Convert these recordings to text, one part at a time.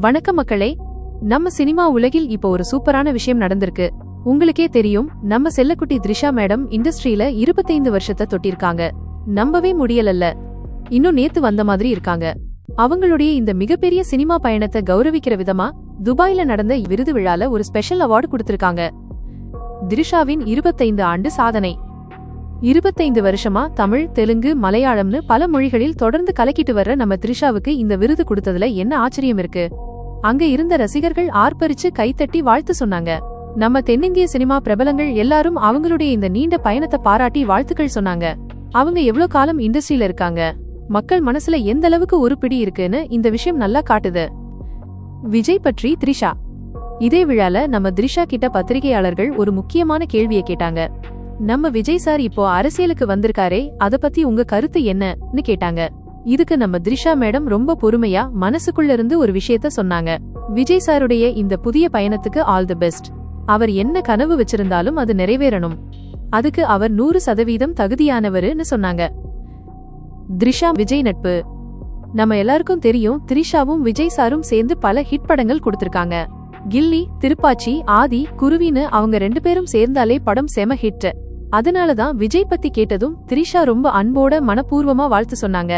வணக்கம் மக்களே நம்ம சினிமா உலகில் இப்போ ஒரு சூப்பரான விஷயம் நடந்திருக்கு. உங்களுக்கே தெரியும் நம்ம செல்லக்குட்டி த்ரிஷா மேடம் இண்டஸ்ட்ரியில இருபத்தைந்து வருஷத்தை தொட்டிருக்காங்க. நம்பவே முடியலல்ல. இன்னும் நேத்து வந்த மாதிரி இருக்காங்க. அவங்களுடைய இந்த மிகப்பெரிய சினிமா பயணத்தை கௌரவிக்கிற விதமா துபாயில நடந்த விருது விழால ஒரு ஸ்பெஷல் அவார்டு கொடுத்திருக்காங்க. த்ரிஷாவின் இருபத்தைந்து ஆண்டு சாதனை. இருபத்தைந்து வருஷமா தமிழ் தெலுங்கு மலையாளம்னு பல மொழிகளில் தொடர்ந்து கலக்கிட்டு வர்ற நம்ம த்ரிஷாவுக்கு இந்த விருது கொடுத்ததுல என்ன ஆச்சரியம் இருக்கு? அங்க இருந்த ரசிகர்கள் ஆர்ப்பரிச்சு கைத்தட்டி வாழ்த்து சொன்னாங்க. நம்ம தென்னிந்திய சினிமா பிரபலங்கள் எல்லாரும் அவங்களுடைய இந்த நீண்ட பயணத்தை பாராட்டி வாழ்த்துக்கள் சொன்னாங்க. அவங்க எவ்வளவு காலம் இண்டஸ்ட்ரியில இருக்காங்க? மக்கள் மனசுல எந்த அளவுக்கு ஒரு பிடி இருக்குன்னு இந்த விஷயம் நல்லா காட்டுது. விஜய் பற்றி த்ரிஷா. இதே விழால நம்ம த்ரிஷா கிட்ட பத்திரிகையாளர்கள் ஒரு முக்கியமான கேள்வியை கேட்டாங்க. நம்ம விஜய் சார் இப்போ அரசியலுக்கு வந்திருக்காரே அத பத்தி உங்க கருத்து என்னன்னு கேட்டாங்க. இதுக்கு நம்ம த்ரிஷா மேடம் ரொம்ப பொறுமையா மனசுக்குள்ள இருந்து ஒரு விஷயத்த சொன்னாங்க. விஜய் சாருடைய இந்த புதிய பயணத்துக்கு ஆல் தி பெஸ்ட் அவர் என்ன கனவு வச்சிருந்தாலும் அது நிறைவேறணும். அதுக்கு அவர் நூறு சதவீதம் தகுதியானவருன்னு சொன்னாங்க. த்ரிஷா விஜய் நட்பு. நம்ம எல்லாருக்கும் தெரியும் த்ரிஷாவும் விஜய் சாரும் சேர்ந்து பல ஹிட் படங்கள் கொடுத்திருக்காங்க. கில்லி திருப்பாச்சி ஆதி குருவின்னு அவங்க ரெண்டு பேரும் சேர்ந்தாலே படம் செம ஹிட் அதனாலதான் விஜய் பத்தி கேட்டதும் த்ரிஷா ரொம்ப அன்போட மனப்பூர்வமா வாழ்த்து சொன்னாங்க.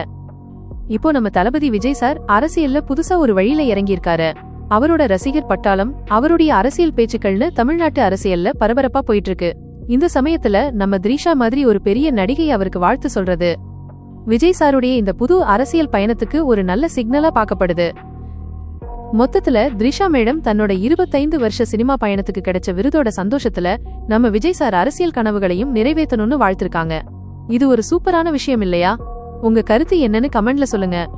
இப்போ நம்ம தளபதி விஜய் சார் அரசியல்ல புதுசா ஒரு வழியில இறங்கியிருக்காரு. அவரோட ரசிகர் பட்டாளம் அவருடைய அரசியல் பேச்சுக்கள்னு தமிழ்நாட்டு அரசியல்ல பரபரப்பா போயிட்டு இருக்கு இந்த சமயத்துல நம்ம த்ரிஷா மாதிரி ஒரு பெரிய நடிகை அவருக்கு வாழ்த்து சொல்றது. விஜய் சாருடைய இந்த புது அரசியல் பயணத்துக்கு ஒரு நல்ல சிக்னலா பார்க்கப்படுது. மொத்தத்துல த்ரிஷா மேடம் தன்னோட இருபத்தைந்து வருஷ சினிமா பயணத்துக்கு கிடைச்ச விருதோட சந்தோஷத்துல நம்ம விஜய் சார் அரசியல் கனவுகளையும் நிறைவேற்றணும்னு வாழ்த்திருக்காங்க. இது ஒரு சூப்பரான விஷயம் இல்லையா? உங்க கருத்து என்னன்னு கமெண்ட்ல சொல்லுங்க.